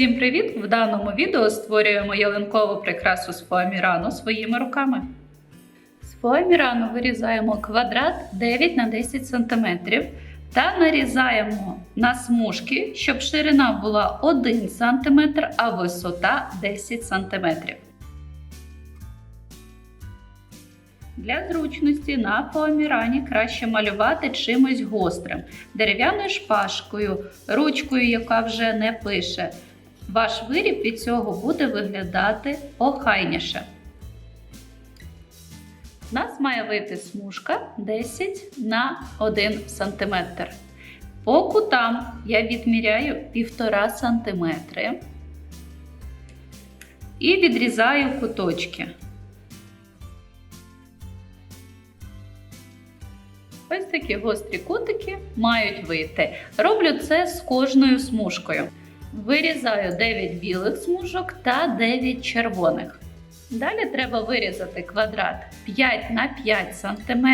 Всім привіт! В даному відео створюємо ялинкову прикрасу з фоамірану своїми руками. З фоамірану вирізаємо квадрат 9 на 10 см та нарізаємо на смужки, щоб ширина була 1 см, а висота 10 см. Для зручності на фоамірані краще малювати чимось гострим, дерев'яною шпажкою, ручкою, яка вже не пише. Ваш виріб від цього буде виглядати охайніше. У нас має вийти смужка 10 на 1 см. По кутам я відміряю 1,5 см і відрізаю куточки. Ось такі гострі кутики мають вийти. Роблю це з кожною смужкою. Вирізаю 9 білих смужок та 9 червоних. Далі треба вирізати квадрат 5 на 5 см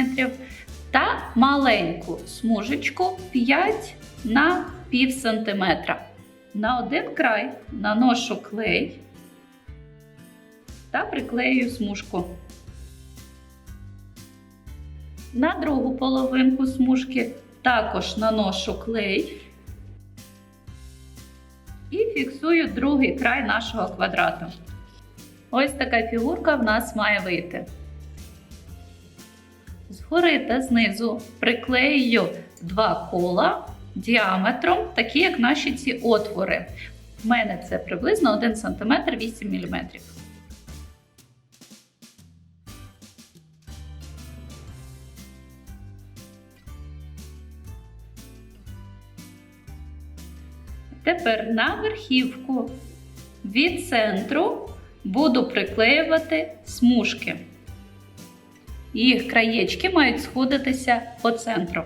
та маленьку смужечку 5 на пів см. На один край наношу клей та приклею смужку. На другу половинку смужки також наношу клей фіксую другий край нашого квадрату. Ось така фігурка в нас має вийти. Згори та знизу приклею два кола діаметром, такі як наші ці отвори. У мене це приблизно 1 см 8 мм. Тепер на верхівку від центру буду приклеювати смужки. Їх краєчки мають сходитися по центру.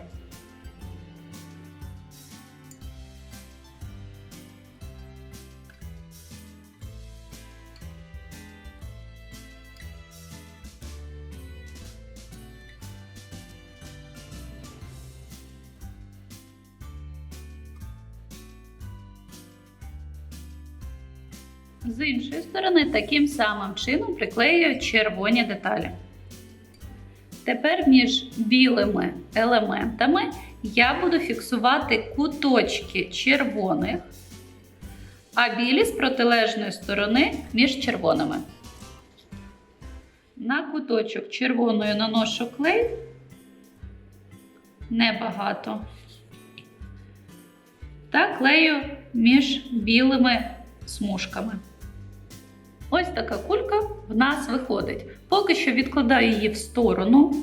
З іншої сторони, таким самим чином приклеюю червоні деталі. Тепер між білими елементами я буду фіксувати куточки червоних, а білі з протилежної сторони між червоними. На куточок червоною наношу клей небагато. Та клею між білими смужками. Ось така кулька в нас виходить. Поки що відкладаю її в сторону.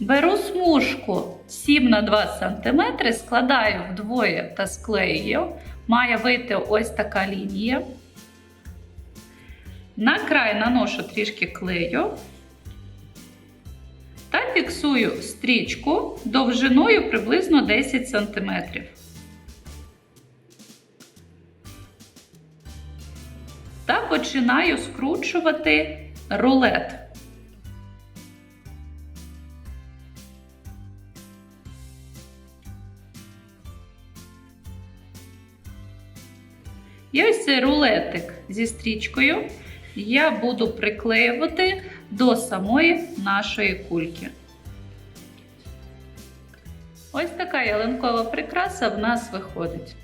Беру смужку 7 на 2 см, складаю вдвоє та склею. Має вийти ось така лінія. На край наношу трішки клею та фіксую стрічку довжиною приблизно 10 см. Та починаю скручувати рулет. І ось цей рулетик зі стрічкою я буду приклеювати до самої нашої кульки. Ось така ялинкова прикраса в нас виходить.